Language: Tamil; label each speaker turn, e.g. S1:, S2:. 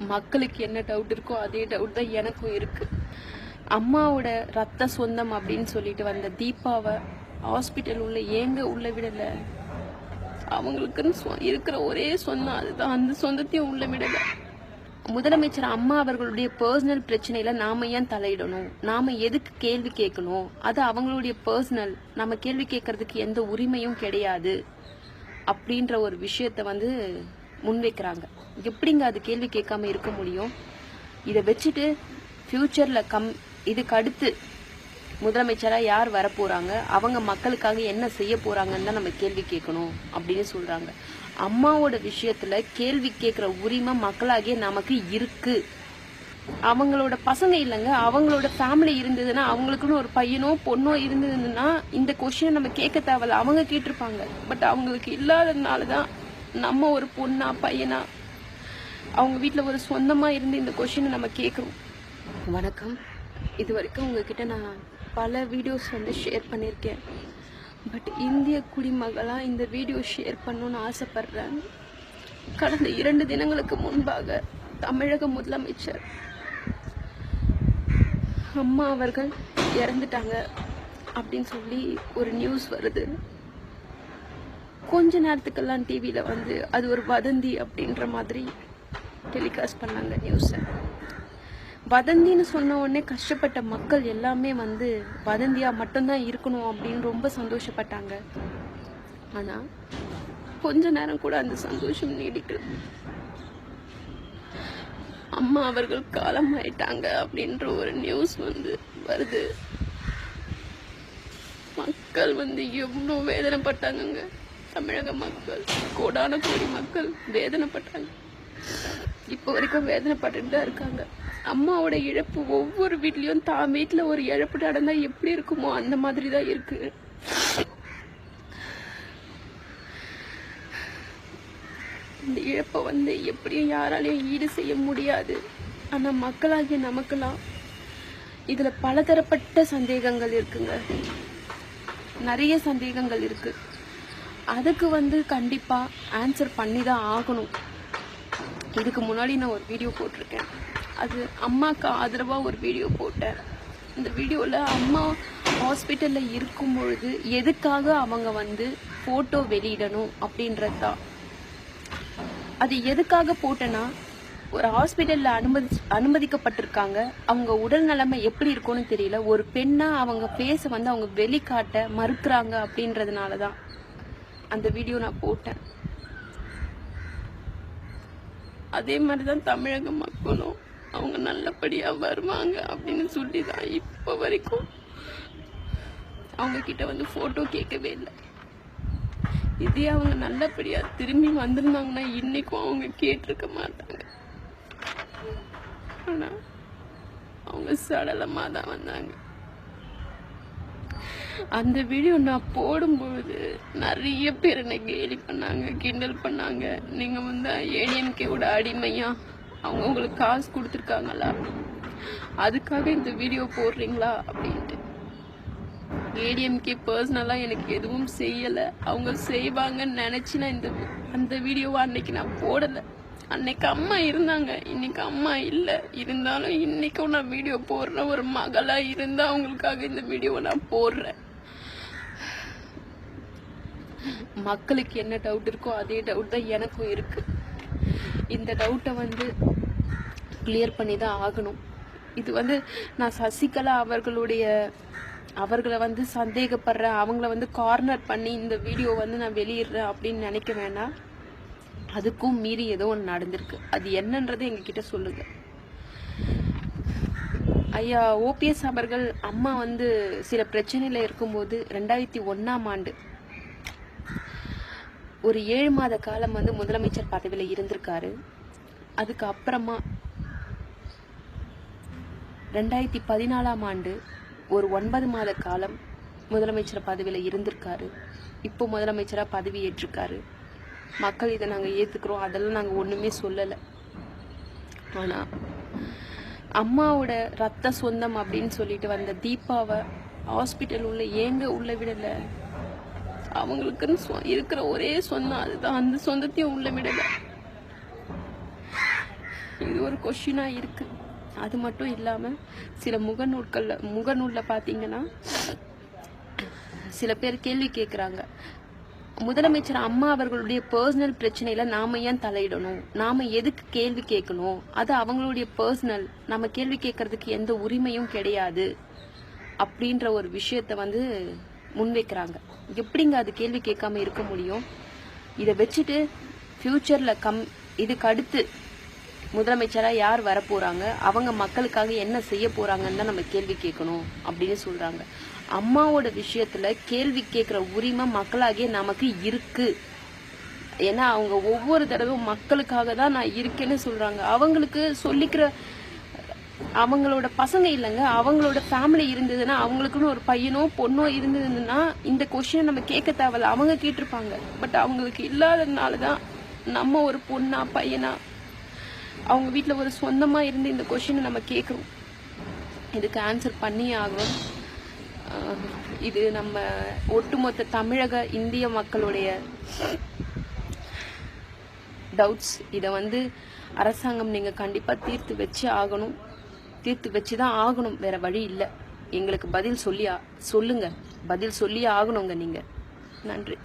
S1: மக்களுக்கு என்ன டவுட் இருக்கோ அதே டவுட் தான் எனக்கும் இருக்கு. அம்மாவோட ரத்த சொந்தம் அப்படின்னு சொல்லிட்டு வந்த தீபாவை ஹாஸ்பிட்டல் உள்ள ஏங்க உள்ள விடலை? அவங்களுக்குன்னு சொ- இருக்கிற ஒரே சொந்தம் அதுதான். அந்த சொந்தத்தையும் உள்ள விடலை. முதலமைச்சர் அம்மா அவர்களுடைய பர்சனல் பிரச்சனையில நாம ஏன் தலையிடணும்? நாம எதுக்கு கேள்வி கேட்கணும்? அது அவங்களுடைய பர்சனல் நம்ம கேள்வி கேட்கறதுக்கு எந்த உரிமையும் கிடையாது. அப்படின்ற ஒரு விஷயத்த வந்து முன்வைக்கிறாங்க. எப்படிங்க அது கேள்வி கேட்காம இருக்க முடியும்? இதை வச்சுட்டு ஃப்யூச்சரில் கம் இதுக்கு அடுத்து முதலமைச்சராக யார் வரப்போகிறாங்க அவங்க மக்களுக்காக என்ன செய்ய போகிறாங்கன்னு தான் நம்ம கேள்வி கேட்கணும் அப்படின்னு சொல்கிறாங்க அம்மாவோட விஷயத்தில் கேள்வி கேட்குற உரிமை மக்களாகிய நமக்கு இருக்கு. அவங்களோட பசங்க இல்லைங்க அவங்களோட ஃபேமிலி இருந்ததுன்னா அவங்களுக்குன்னு ஒரு பையனோ பொண்ணோ இருந்ததுன்னா இந்த கொஷினை நம்ம கேட்க தேவையில்ல. அவங்க கேட்டிருப்பாங்க. பட் அவங்களுக்கு இல்லாததுனால தான் நம்ம ஒரு பொண்ணா பையனா? அவங்க வீட்டில் ஒரு சொந்தமாக இருந்து இந்த கொஷினை நம்ம கேட்குறோம் வணக்கம். இது வரைக்கும் உங்ககிட்ட நான் பல வீடியோஸ் வந்து ஷேர் பண்ணியிருக்கேன் பட் இந்திய குடிமகளாக இந்த வீடியோ ஷேர் பண்ணணும்னு ஆசைப்பட்றேன். கடந்த இரண்டு தினங்களுக்கு முன்பாக தமிழக முதலமைச்சர் அம்மா அவர்கள் இறந்துட்டாங்க அப்படின்னு சொல்லி ஒரு நியூஸ் வருது. கொஞ்ச நேரத்துக்கெல்லாம் டிவியில் வந்து அது ஒரு வதந்தி அப்படின்ற மாதிரி டெலிகாஸ்ட் பண்ணாங்க நியூஸை வதந்தின்னு சொன்ன உடனே கஷ்டப்பட்ட மக்கள் எல்லாமே வந்து வதந்தியாக மட்டும்தான் இருக்கணும் அப்படின்னு ரொம்ப சந்தோஷப்பட்டாங்க. ஆனால் கொஞ்ச நேரம் கூட அந்த சந்தோஷம் நீடிக்கல. அம்மா அவர்கள் காலம் ஆயிட்டாங்க அப்படின்ற ஒரு நியூஸ் வந்து வருது. மக்கள் வந்து எவ்வளோ வேதனைப்பட்டாங்கங்க. தமிழக மக்கள் கோடான கோடி மக்கள் வேதனைப்பட்டாங்க. இப்போ வரைக்கும் வேதனைப்பட்டுட்டு தான் இருக்காங்க. அம்மாவோட இழப்பு ஒவ்வொரு வீட்லயும் தான் வீட்டில் ஒரு இழப்பு நடந்தா எப்படி இருக்குமோ அந்த மாதிரி தான் இருக்கு. இந்த இழப்பை வந்து எப்படியும் யாராலையும் ஈடு செய்ய முடியாது. ஆனால் மக்களாகிய நமக்கெல்லாம் இதில் பலதரப்பட்ட சந்தேகங்கள் இருக்குங்க. நிறைய சந்தேகங்கள் இருக்குது அதுக்கு வந்து கண்டிப்பாக ஆன்சர் பண்ணி தான் ஆகணும். இதுக்கு முன்னாடி நான் ஒரு வீடியோ போட்டிருக்கேன். அது அம்மாவுக்கு ஆதரவாக ஒரு வீடியோ போட்டேன். இந்த வீடியோவில் அம்மா ஹாஸ்பிட்டலில் இருக்கும் பொழுது எதுக்காக அவங்க வந்து ஃபோட்டோ வெளியிடணும் அப்படின்றது? தான் அது எதுக்காக போட்டேன்னா ஒரு ஹாஸ்பிட்டலில் அனுமதி அனுமதிக்கப்பட்டிருக்காங்க. அவங்க உடல் நிலைமை எப்படி இருக்கும்னு தெரியல. ஒரு பெண்ணாக அவங்க ஃபேஸை வந்து அவங்க வெளிக்காட்ட மறுக்கிறாங்க அப்படின்றதுனால தான் அந்த வீடியோ நான் போட்டேன். அதே மாதிரி தான் தமிழக மக்களும் அவங்க நல்லபடியாக வருவாங்க அப்படின்னு சொல்லி தான் இப்போ வரைக்கும் அவங்கக்கிட்ட வந்து ஃபோட்டோ கேட்கவே இல்லை. இதே அவங்க நல்லபடியாக திரும்பி வந்திருந்தாங்கன்னா இன்றைக்கும் அவங்க கேட்டிருக்க மாட்டாங்க. ஆனால் அவங்க சடலமாக தான் வந்தாங்க. அந்த வீடியோ நான் போடும்பொழுது நிறைய பேர் என்னை கேலி பண்ணாங்க கிண்டல் பண்ணாங்க. நீங்கள் வந்து ஏடிஎம்கேவோட அடிமையா? அவங்க உங்களுக்கு காசு கொடுத்துருக்காங்களா? அதுக்காக இந்த வீடியோ போடுறீங்களா? அப்படின்ட்டு. ஏடிஎம்கே பர்சனலாக எனக்கு எதுவும் செய்யலை. அவங்க செய்வாங்கன்னு நினச்சி நான் இந்த அந்த வீடியோவை அன்னைக்கு நான் போடலை. அன்னைக்கு அம்மா இருந்தாங்க. இன்னைக்கு அம்மா இல்லை. இருந்தாலும் இன்னைக்கும் நான் வீடியோ போடுறேன் ஒரு மகளாக இருந்தால் அவங்களுக்காக இந்த வீடியோவை நான் போடுறேன். மக்களுக்கு என்ன டவுட் இருக்கோ அதே டவுட் தான் எனக்கும் இருக்குது இந்த டவுட்டை வந்து கிளியர் பண்ணி தான் ஆகணும். இது வந்து நான் சசிகலா அவர்களுடைய அவர்களை வந்து சந்தேகப்படுறேன். அவங்கள வந்து கார்னர் பண்ணி இந்த வீடியோ வந்து நான் வெளியிடுறேன் அப்படின்னு நினைக்க வேணாம் அதுக்கும் மீறி ஏதோ ஒன்று நடந்திருக்கு. அது என்னன்றது எங்ககிட்ட சொல்லுங்க. ஐயா ஓபிஎஸ் அவர்கள் அம்மா வந்து சில பிரச்சனையில் இருக்கும்போது ரெண்டாயிரத்தி ஒன்றாம் ஆண்டு ஒரு ஏழு மாத காலம் வந்து முதலமைச்சர் பதவியில் இருந்திருக்காரு. அதுக்கு அப்புறமா ரெண்டாயிரத்தி பதினாலாம் ஆண்டு ஒரு ஒன்பது மாத காலம் முதலமைச்சர் பதவியில் இருந்திருக்காரு. இப்போ முதலமைச்சராக பதவி ஏற்றிருக்காரு. மக்கள் இதை நாங்கள் ஏற்றுக்கிறோம் அதெல்லாம் நாங்கள் ஒன்றுமே சொல்லலை. ஆனால் அம்மாவோட ரத்த சொந்தம் அப்படின்னு சொல்லிட்டு வந்த தீபாவை ஹாஸ்பிட்டல் உள்ள ஏங்க உள்ள விடலை? அவங்களுக்குன்னு சொ- இருக்கிற ஒரே சொந்தம் அதுதான். அந்த சொந்தத்தையும் உள்ள விடலை. இது ஒரு கொஷினாக இருக்கு. அது மட்டும் இல்லாமல் சில முகநூல்களில் முகநூலில் பார்த்தீங்கன்னா சில பேர் கேள்வி கேட்குறாங்க முதலமைச்சர் அம்மா அவர்களுடைய பர்சனல் பிரச்சனையில நாம ஏன் தலையிடணும்? நாம எதுக்கு கேள்வி கேட்கணும் அது அவங்களுடைய பர்சனல் நம்ம கேள்வி கேட்கறதுக்கு எந்த உரிமையும் கிடையாது. அப்படின்ற ஒரு விஷயத்த வந்து முன்வைக்கிறாங்க. எப்படிங்க அது கேள்வி கேட்காம இருக்க முடியும்? இதை வச்சுட்டு ஃப்யூச்சரில் கம் இதுக்கு அடுத்து முதலமைச்சராக யார் வரப்போகிறாங்க அவங்க மக்களுக்காக என்ன செய்ய போகிறாங்கன்னு தான் நம்ம கேள்வி கேட்கணும் அப்படின்னு சொல்கிறாங்க அம்மாவோட விஷயத்தில் கேள்வி கேட்குற உரிமை மக்களாகிய நமக்கு இருக்குது ஏன்னா அவங்க ஒவ்வொரு தடவையும் மக்களுக்காக தான் நான் இருக்கேன்னு சொல்கிறாங்க அவங்களுக்கு சொல்லிக்கிற அவங்களோட பசங்க இல்லைங்க அவங்களோட ஃபேமிலி இருந்ததுன்னா அவங்களுக்குன்னு ஒரு பையனோ பொண்ணோ இருந்ததுன்னா இந்த கொஷினை நம்ம கேட்க தேவையில்ல. அவங்க கேட்டிருப்பாங்க. பட் அவங்களுக்கு இல்லாததுனால தான் நம்ம ஒரு பொண்ணா பையனா அவங்க வீட்டில் ஒரு சொந்தமாக இருந்து இந்த கொஷினை நம்ம கேட்குறோம். இதுக்கு ஆன்சர் பண்ணியே ஆகணும். இது நம்ம ஒட்டுமொத்த தமிழக இந்திய மக்களுடைய டவுட்ஸ் இதை வந்து அரசாங்கம் நீங்கள் கண்டிப்பாக தீர்த்து வச்சு ஆகணும். தீர்த்து வச்சு தான் ஆகணும். வேற வழி இல்லை. எங்களுக்கு பதில் சொல்லி சொல்லுங்க. பதில் சொல்லி ஆகணுங்க நீங்கள் நன்றி.